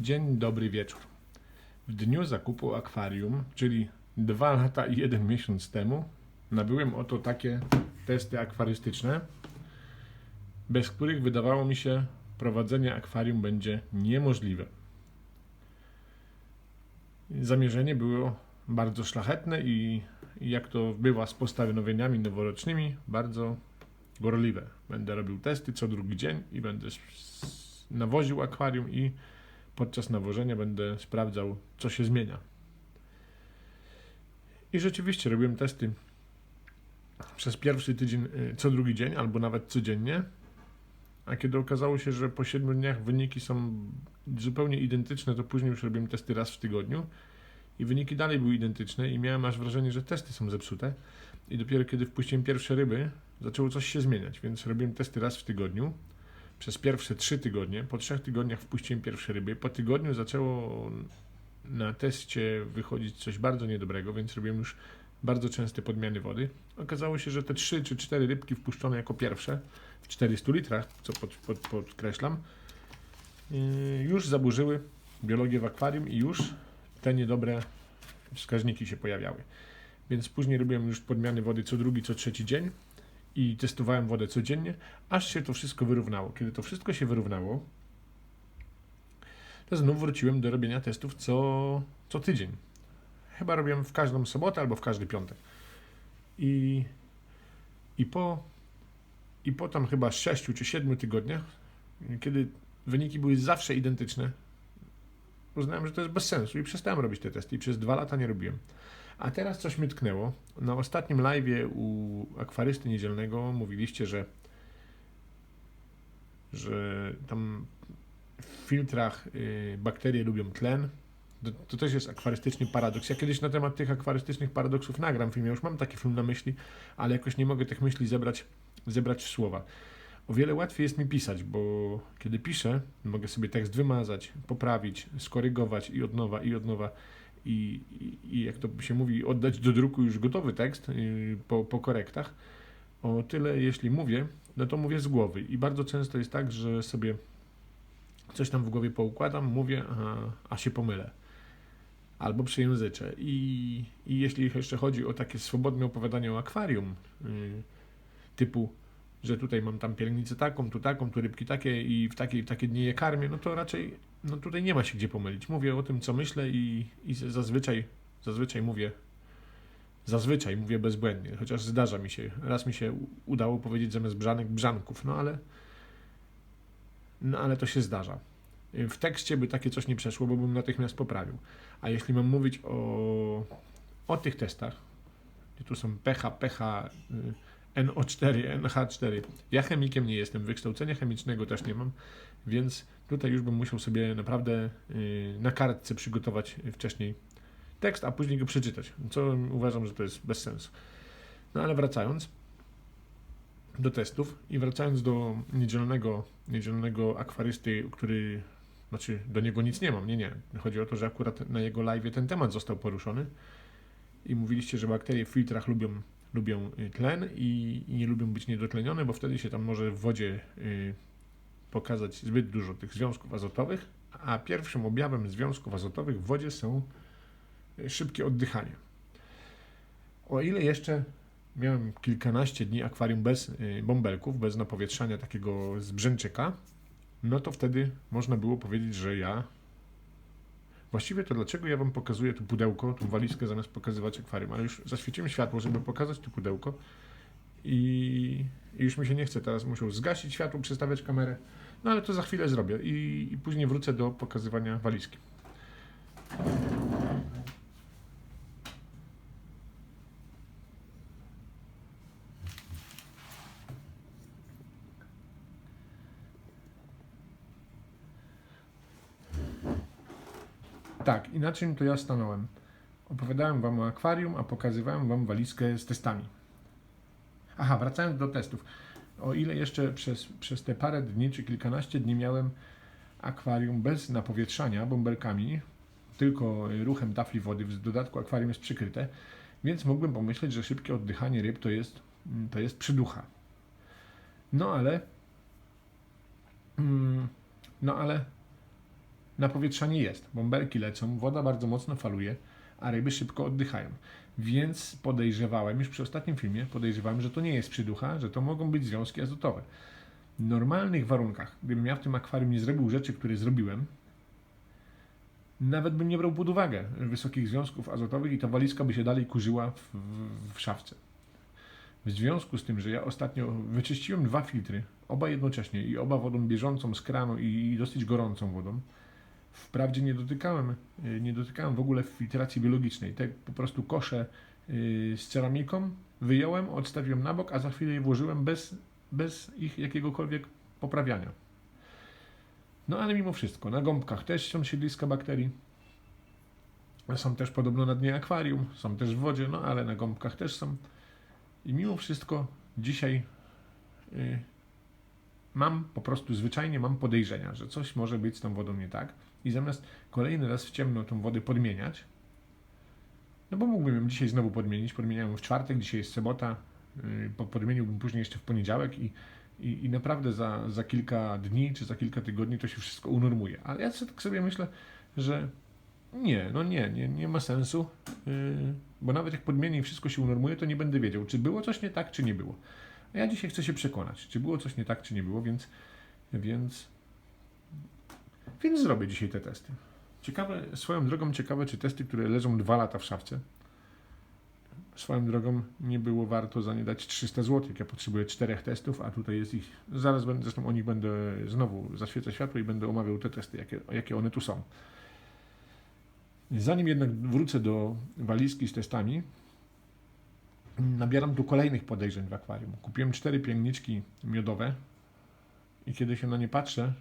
Dzień dobry wieczór. W dniu zakupu akwarium, czyli dwa lata i jeden miesiąc temu, nabyłem oto takie testy akwarystyczne, bez których wydawało mi się prowadzenie akwarium będzie niemożliwe. Zamierzenie było bardzo szlachetne i jak to bywa z postanowieniami noworocznymi, bardzo gorliwe. Będę robił testy co drugi dzień i będę nawoził akwarium i podczas nawożenia będę sprawdzał, co się zmienia. I rzeczywiście robiłem testy przez pierwszy tydzień y, co drugi dzień, albo nawet codziennie. A kiedy okazało się, że po 7 dniach wyniki są zupełnie identyczne, to później już robiłem testy raz w tygodniu i wyniki dalej były identyczne i miałem aż wrażenie, że testy są zepsute. I dopiero kiedy wpuściłem pierwsze ryby, zaczęło coś się zmieniać, więc robiłem testy raz w tygodniu. Przez pierwsze trzy tygodnie, po trzech tygodniach wpuściłem pierwsze ryby. Po tygodniu zaczęło na teście wychodzić coś bardzo niedobrego, więc robiłem już bardzo częste podmiany wody. Okazało się, że te trzy czy cztery rybki wpuszczone jako pierwsze w 400 litrach, co pod, pod, podkreślam, yy, już zaburzyły biologię w akwarium i już te niedobre wskaźniki się pojawiały. Więc później robiłem już podmiany wody co drugi, co trzeci dzień i testowałem wodę codziennie, aż się to wszystko wyrównało. Kiedy to wszystko się wyrównało, to znów wróciłem do robienia testów co, co tydzień. Chyba robiłem w każdą sobotę albo w każdy piątek. I, i, po, I po tam chyba 6 czy 7 tygodniach, kiedy wyniki były zawsze identyczne, uznałem, że to jest bez sensu i przestałem robić te testy i przez dwa lata nie robiłem. A teraz coś mnie tknęło. Na ostatnim live'ie u akwarysty niedzielnego mówiliście, że że tam w filtrach y, bakterie lubią tlen. To, to też jest akwarystyczny paradoks. Ja kiedyś na temat tych akwarystycznych paradoksów nagram film. Ja już mam taki film na myśli, ale jakoś nie mogę tych myśli zebrać, zebrać w słowa. O wiele łatwiej jest mi pisać, bo kiedy piszę, mogę sobie tekst wymazać, poprawić, skorygować i od nowa, i od nowa. I, i, jak to się mówi, oddać do druku już gotowy tekst yy, po, po korektach. O tyle, jeśli mówię, no to mówię z głowy. I bardzo często jest tak, że sobie coś tam w głowie poukładam, mówię, a, a się pomylę. Albo przejęzyczę. I, I jeśli jeszcze chodzi o takie swobodne opowiadanie o akwarium, yy, typu że tutaj mam tam pielęgnicę taką, tu taką, tu rybki takie i w takie, w takie dni je karmię, no to raczej no tutaj nie ma się gdzie pomylić. Mówię o tym, co myślę i, i zazwyczaj, zazwyczaj mówię zazwyczaj mówię bezbłędnie, chociaż zdarza mi się, raz mi się udało powiedzieć zamiast brzanek brzanków, no ale no ale to się zdarza. W tekście by takie coś nie przeszło, bo bym natychmiast poprawił. A jeśli mam mówić o, o tych testach, tu są pH, pH, NO4, NH4. Ja chemikiem nie jestem, wykształcenia chemicznego też nie mam, więc tutaj już bym musiał sobie naprawdę y, na kartce przygotować wcześniej tekst, a później go przeczytać, co uważam, że to jest bez sensu. No ale wracając do testów i wracając do niedzielnego, niedzielnego akwarysty, który, znaczy do niego nic nie mam, nie, nie. Chodzi o to, że akurat na jego live ten temat został poruszony i mówiliście, że bakterie w filtrach lubią lubią y, tlen i, i nie lubią być niedotlenione, bo wtedy się tam może w wodzie y, pokazać zbyt dużo tych związków azotowych, a pierwszym objawem związków azotowych w wodzie są y, szybkie oddychanie. O ile jeszcze miałem kilkanaście dni akwarium bez bąbelków, bez napowietrzania takiego z no to wtedy można było powiedzieć, że ja Właściwie to dlaczego ja wam pokazuję tu pudełko, tu walizkę zamiast pokazywać akwarium, ale już zaświeciłem światło, żeby pokazać tu pudełko. I, i już mi się nie chce teraz, muszę zgasić światło, przestawiać kamerę, no ale to za chwilę zrobię i, i później wrócę do pokazywania walizki. Inaczej to ja stanąłem. Opowiadałem wam o akwarium, a pokazywałem wam walizkę z testami. Aha, wracając do testów. O ile jeszcze przez, przez te parę dni czy kilkanaście dni miałem akwarium bez napowietrzania bąbelkami, tylko ruchem tafli wody, w dodatku akwarium jest przykryte, więc mógłbym pomyśleć, że szybkie oddychanie ryb to jest, mm, to jest przyducha. No ale, mm, no ale napowietrzanie jest. Bąbelki lecą, woda bardzo mocno faluje, a ryby szybko oddychają. Więc podejrzewałem, już przy ostatnim filmie, podejrzewałem, że to nie jest przyducha, że to mogą być związki azotowe. W normalnych warunkach, gdybym ja w tym akwarium nie zrobił rzeczy, które zrobiłem, nawet bym nie brał pod uwagę wysokich związków azotowych i ta walizka by się dalej kurzyła w, w, w szafce. W związku z tym, że ja ostatnio wyczyściłem dwa filtry, oba jednocześnie i oba wodą bieżącą z kranu i dosyć gorącą wodą, wprawdzie nie dotykałem, y, nie dotykałem w ogóle filtracji biologicznej. Te po prostu kosze y, z ceramiką wyjąłem, odstawiłem na bok, a za chwilę je włożyłem bez, bez ich jakiegokolwiek poprawiania. No ale mimo wszystko, na gąbkach też są siedliska bakterii. Są też podobno na dnie akwarium, są też w wodzie, no ale na gąbkach też są. I mimo wszystko dzisiaj y, mam po prostu zwyczajnie mam podejrzenia, że coś może być z tą wodą nie tak. I zamiast kolejny raz w ciemno tą wodę podmieniać, no bo mógłbym ją dzisiaj znowu podmienić, podmieniałem w czwartek, dzisiaj jest sobota, yy, podmieniłbym później jeszcze w poniedziałek i, i, i naprawdę za, za kilka dni czy za kilka tygodni to się wszystko unormuje. Ale ja tak sobie myślę, że nie, no nie, nie, nie ma sensu, yy, bo nawet jak podmienię i wszystko się unormuje, to nie będę wiedział, czy było coś nie tak, czy nie było. A ja dzisiaj chcę się przekonać, czy było coś nie tak, czy nie było, więc, więc, więc zrobię dzisiaj te testy. Ciekawe, swoją drogą ciekawe, czy testy, które leżą dwa lata w szafce, swoją drogą nie było warto za nie dać 300 zł. Ja potrzebuję czterech testów, a tutaj jest ich, zaraz będę, zresztą o nich będę znowu zaświecać światło i będę omawiał te testy, jakie, jakie one tu są. Zanim jednak wrócę do walizki z testami, nabieram tu kolejnych podejrzeń w akwarium. Kupiłem cztery pięgniczki miodowe i kiedy się na nie patrzę,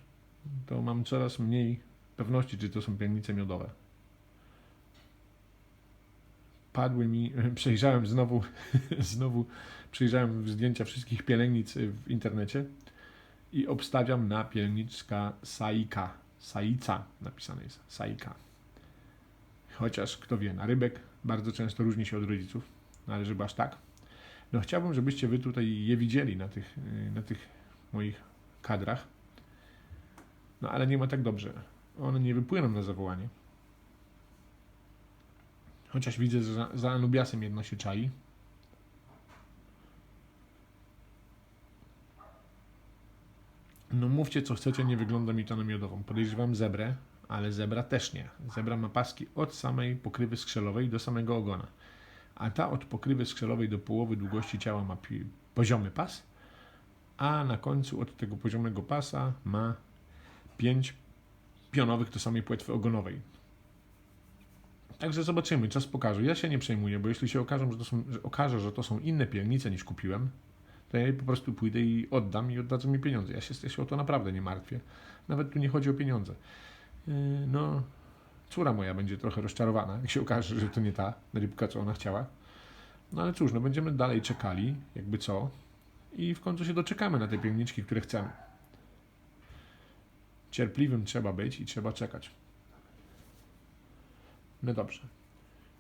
to mam coraz mniej pewności, czy to są pięgnice miodowe. Padły mi, przejrzałem znowu, znowu przejrzałem zdjęcia wszystkich pielęgnic w internecie i obstawiam na pielniczka Saika. Saica napisane jest. Saika. Chociaż kto wie, na rybek bardzo często różni się od rodziców ale żeby aż tak. No chciałbym, żebyście wy tutaj je widzieli na tych, y, na tych moich kadrach. No ale nie ma tak dobrze. One nie wypłyną na zawołanie. Chociaż widzę, że za, Anubiasem jedno się czai. No mówcie co chcecie, nie wygląda mi to na miodową. Podejrzewam zebrę, ale zebra też nie. Zebra ma paski od samej pokrywy skrzelowej do samego ogona a ta od pokrywy skrzelowej do połowy długości ciała ma poziomy pas, a na końcu od tego poziomego pasa ma pięć pionowych do samej płetwy ogonowej. Także zobaczymy, czas pokaże. Ja się nie przejmuję, bo jeśli się okaże, że to są, że okaże, że to są inne pielnice niż kupiłem, to ja po prostu pójdę i oddam i oddadzą mi pieniądze. Ja się, ja się o to naprawdę nie martwię. Nawet tu nie chodzi o pieniądze. Yy, no, Córa moja będzie trochę rozczarowana, jak się okaże, że to nie ta rybka, co ona chciała. No ale cóż, no będziemy dalej czekali, jakby co, i w końcu się doczekamy na te pielniczki, które chcemy. Cierpliwym trzeba być i trzeba czekać. No dobrze.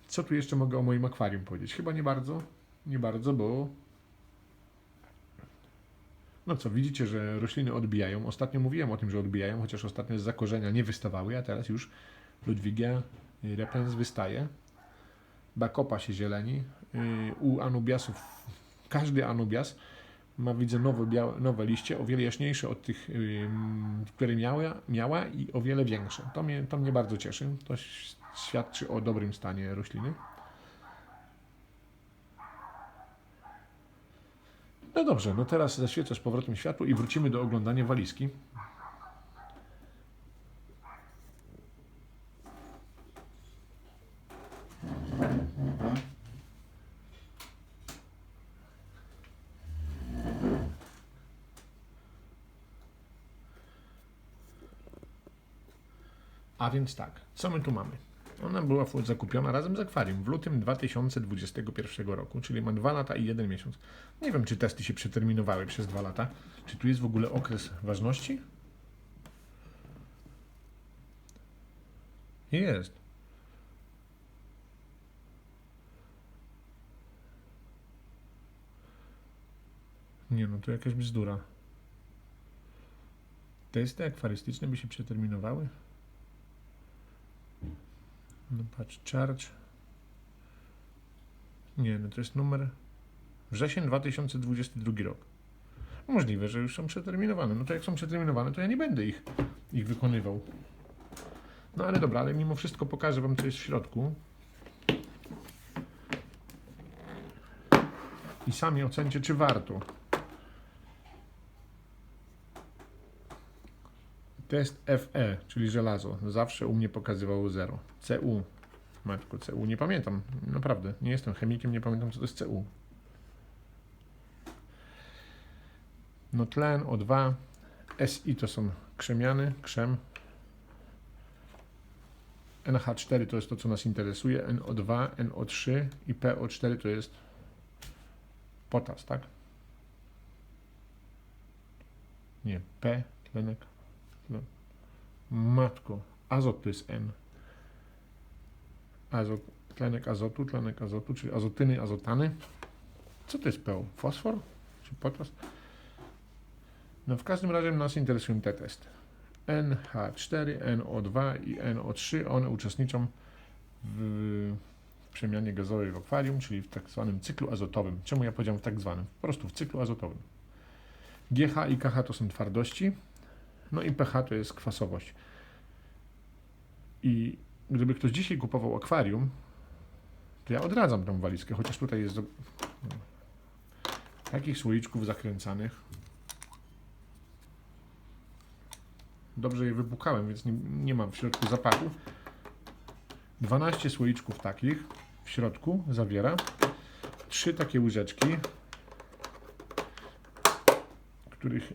Co tu jeszcze mogę o moim akwarium powiedzieć? Chyba nie bardzo. Nie bardzo, bo. No co, widzicie, że rośliny odbijają. Ostatnio mówiłem o tym, że odbijają, chociaż ostatnio z zakorzenia nie wystawały, a teraz już Ludwigia repens wystaje. Bakopa się zieleni. Y, u anubiasów, każdy anubias ma, widzę, nowe, białe, nowe liście, o wiele jaśniejsze od tych, które miała, miała i o wiele większe. To mnie, to mnie bardzo cieszy. To świadczy o dobrym stanie rośliny. No dobrze, no teraz zaświecasz powrotem światło i wrócimy do oglądania walizki. A więc tak, co my tu mamy? Ona była zakupiona razem z akwarium w lutym 2021 roku, czyli ma dwa lata i jeden miesiąc. Nie wiem, czy testy się przeterminowały przez dwa lata. Czy tu jest w ogóle okres ważności? Jest. Nie no, to jakaś bzdura. Testy akwarystyczne by się przeterminowały? No patrz, charge. Nie, no to jest numer wrzesień 2022 rok. Możliwe, że już są przeterminowane. No to jak są przeterminowane, to ja nie będę ich, ich wykonywał. No ale dobra, ale mimo wszystko pokażę Wam, co jest w środku. I sami ocencie, czy warto. Test FE, czyli żelazo, zawsze u mnie pokazywało 0. CU, matko, CU, nie pamiętam, naprawdę, nie jestem chemikiem, nie pamiętam, co to jest CU. No tlen, O2, SI to są krzemiany, krzem. NH4 to jest to, co nas interesuje, NO2, NO3 i PO4 to jest potas, tak? Nie, P, tlenek, tlen. Matko, azot to jest N. Azot, tlenek azotu, tlenek azotu, czyli azotyny, azotany. Co to jest PO? Fosfor? Czy potas? No w każdym razie nas interesują te testy. NH4, NO2 i NO3, one uczestniczą w przemianie gazowej w akwarium, czyli w tak zwanym cyklu azotowym. Czemu ja powiedziałem w tak zwanym? Po prostu w cyklu azotowym. GH i KH to są twardości, no i pH to jest kwasowość. I gdyby ktoś dzisiaj kupował akwarium, to ja odradzam tą walizkę, chociaż tutaj jest do... takich słoiczków zakręcanych. Dobrze je wypukałem, więc nie, nie mam w środku zapachu. 12 słoiczków takich w środku zawiera. Trzy takie łyżeczki, których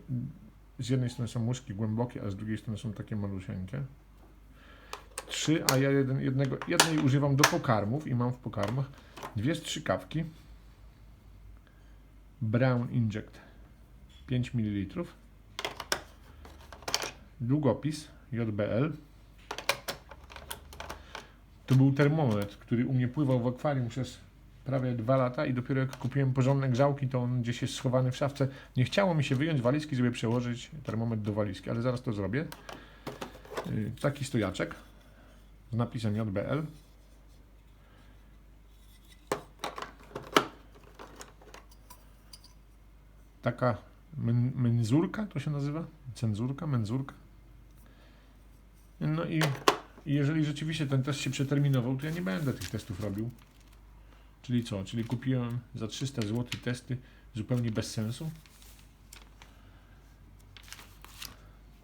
z jednej strony są łyżki głębokie, a z drugiej strony są takie malusieńkie. Trzy, a ja jeden, jednego, jednej używam do pokarmów i mam w pokarmach dwie strzykawki. Brown Inject 5 ml. Długopis JBL. To był termometr, który u mnie pływał w akwarium przez prawie dwa lata i dopiero jak kupiłem porządne grzałki, to on gdzieś jest schowany w szafce. Nie chciało mi się wyjąć walizki, żeby przełożyć termometr do walizki, ale zaraz to zrobię. Yy, Taki stojaczek z napisem JBL. Taka men menzurka to się nazywa? Cenzurka, menzurka. No i i jeżeli rzeczywiście ten test się przeterminował, to ja nie będę tych testów robił. Czyli co? Czyli kupiłem za 300 zł testy zupełnie bez sensu.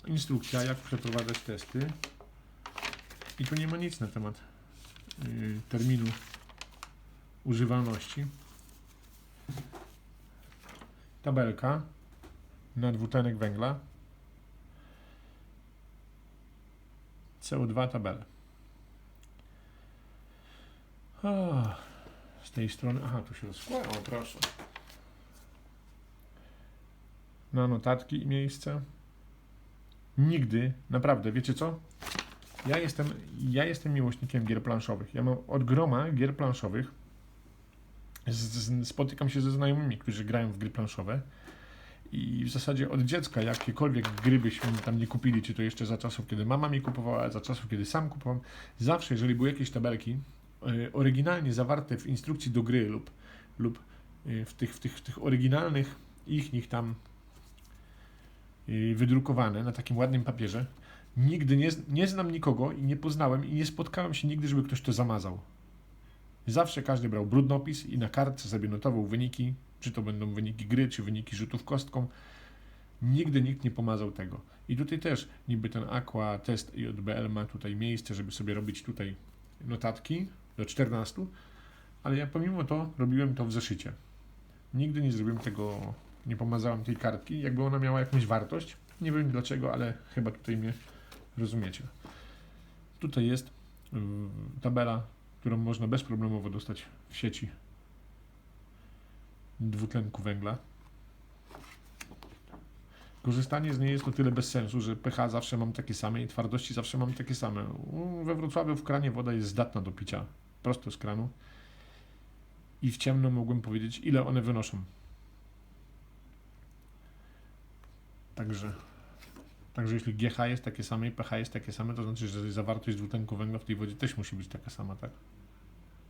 Instrukcja, jak przeprowadzać testy. I tu nie ma nic na temat yy, terminu używalności. Tabelka na dwutlenek węgla. CO2 tabelę. A, z tej strony, aha, tu się rozkłada, o proszę. Na notatki miejsce. Nigdy, naprawdę, wiecie co? Ja jestem, ja jestem miłośnikiem gier planszowych. Ja mam od groma gier planszowych. Z, z, spotykam się ze znajomymi, którzy grają w gry planszowe. I w zasadzie od dziecka jakiekolwiek gry byśmy tam nie kupili, czy to jeszcze za czasów, kiedy mama mi kupowała, za czasów, kiedy sam kupowałem, zawsze, jeżeli były jakieś tabelki oryginalnie zawarte w instrukcji do gry lub, lub y, w, tych, w, tych, w tych oryginalnych ich nich tam y, wydrukowane na takim ładnym papierze, nigdy nie, nie znam nikogo i nie poznałem i nie spotkałem się nigdy, żeby ktoś to zamazał. Zawsze każdy brał brudnopis i na kartce sobie notował wyniki, czy to będą wyniki gry, czy wyniki rzutów kostką. Nigdy nikt nie pomazał tego. I tutaj też niby ten Aqua Test JBL ma tutaj miejsce, żeby sobie robić tutaj notatki do 14, ale ja pomimo to robiłem to w zeszycie. Nigdy nie zrobiłem tego, nie pomazałem tej kartki, jakby ona miała jakąś wartość. Nie wiem dlaczego, ale chyba tutaj mnie rozumiecie. Tutaj jest yy, tabela, którą można bezproblemowo dostać w sieci dwutlenku węgla. Korzystanie z niej jest o tyle bez sensu, że pH zawsze mam takie same i twardości zawsze mam takie same. We Wrocławiu w kranie woda jest zdatna do picia, prosto z kranu. I w ciemno mogłem powiedzieć, ile one wynoszą. Także Także jeśli GH jest takie same i pH jest takie same, to znaczy, że zawartość dwutlenku węgla w tej wodzie też musi być taka sama, tak?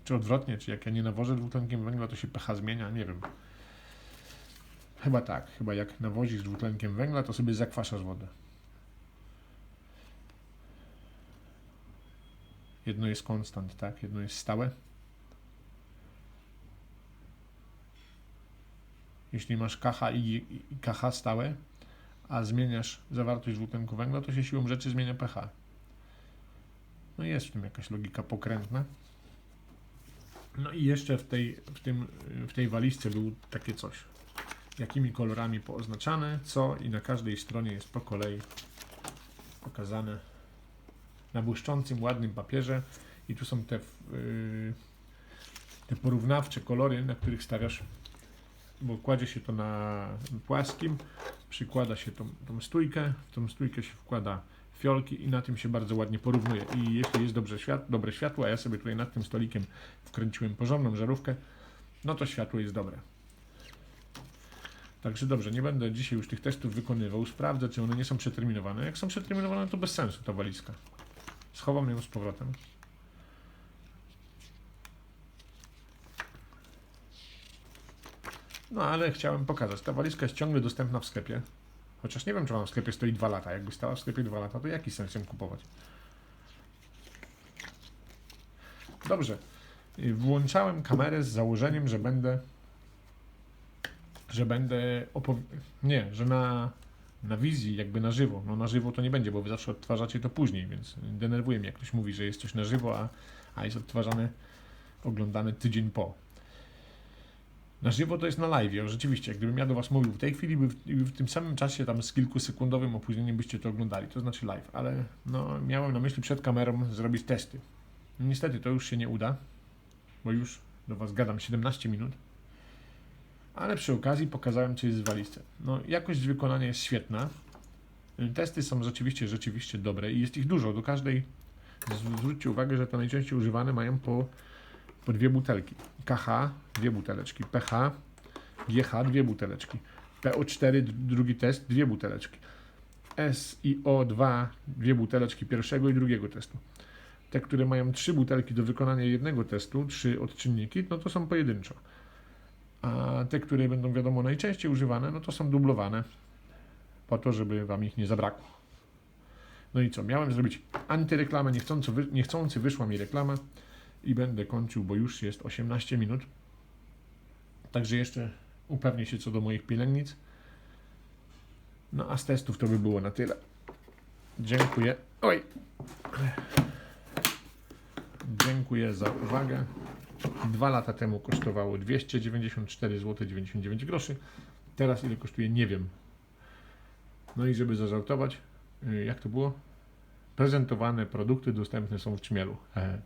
Czy odwrotnie, czy jak ja nie nawożę dwutlenkiem węgla, to się pH zmienia? Nie wiem. Chyba tak. Chyba jak nawozisz dwutlenkiem węgla, to sobie zakwaszasz wodę. Jedno jest konstant, tak? Jedno jest stałe. Jeśli masz KH i, KH stałe, a zmieniasz zawartość dwutlenku węgla, to się siłą rzeczy zmienia pH. No jest w tym jakaś logika pokrętna. No i jeszcze w tej, w tym, w tej walizce był takie coś. Jakimi kolorami pooznaczane, co i na każdej stronie jest po kolei pokazane na błyszczącym, ładnym papierze. I tu są te, yy, te porównawcze kolory, na których stawiasz, bo kładzie się to na płaskim, przykłada się tą, tą stójkę, w tą stójkę się wkłada fiolki i na tym się bardzo ładnie porównuje. I jeśli jest dobrze świat, dobre światło, a ja sobie tutaj nad tym stolikiem wkręciłem porządną żarówkę, no to światło jest dobre. Także dobrze, nie będę dzisiaj już tych testów wykonywał. Sprawdzę, czy one nie są przeterminowane. Jak są przeterminowane, to bez sensu ta walizka. Schowam ją z powrotem. No ale chciałem pokazać. Ta walizka jest ciągle dostępna w sklepie. Chociaż nie wiem, czy ona w sklepie stoi 2 lata. Jakby stała w sklepie 2 lata, to jaki sens ją kupować? Dobrze. Y, Włączałem kamerę z założeniem, że będę. Że będę Nie, że na, na wizji, jakby na żywo. No na żywo to nie będzie, bo wy zawsze odtwarzacie to później, więc denerwuje mnie, jak ktoś mówi, że jest coś na żywo, a, a jest odtwarzane, oglądane tydzień po. Na żywo to jest na live. Rzeczywiście, gdybym ja do Was mówił w tej chwili, by w, w tym samym czasie, tam z kilkusekundowym opóźnieniem byście to oglądali, to znaczy live, ale no, miałem na myśli przed kamerą zrobić testy. Niestety to już się nie uda, bo już do Was gadam 17 minut, ale przy okazji pokazałem, co jest w walizce. No, jakość wykonania jest świetna. Testy są rzeczywiście, rzeczywiście dobre i jest ich dużo. Do każdej, zwróćcie uwagę, że te najczęściej używane mają po po dwie butelki. KH, dwie buteleczki. PH, GH, dwie buteleczki. PO4, d- drugi test, dwie buteleczki. SiO2, dwie buteleczki pierwszego i drugiego testu. Te, które mają trzy butelki do wykonania jednego testu, trzy odczynniki, no to są pojedynczo. A te, które będą wiadomo najczęściej używane, no to są dublowane. Po to, żeby Wam ich nie zabrakło. No i co? Miałem zrobić antyreklamę, niechcący, wy, niechcący wyszła mi reklama i będę kończył, bo już jest 18 minut. Także jeszcze upewnię się co do moich pielęgnic. No a z testów to by było na tyle. Dziękuję. Oj. Dziękuję za uwagę. Dwa lata temu kosztowało 294 zł 99 groszy. Teraz ile kosztuje nie wiem. No i żeby zażartować, y, jak to było? Prezentowane produkty dostępne są w Czmielu. Hehe.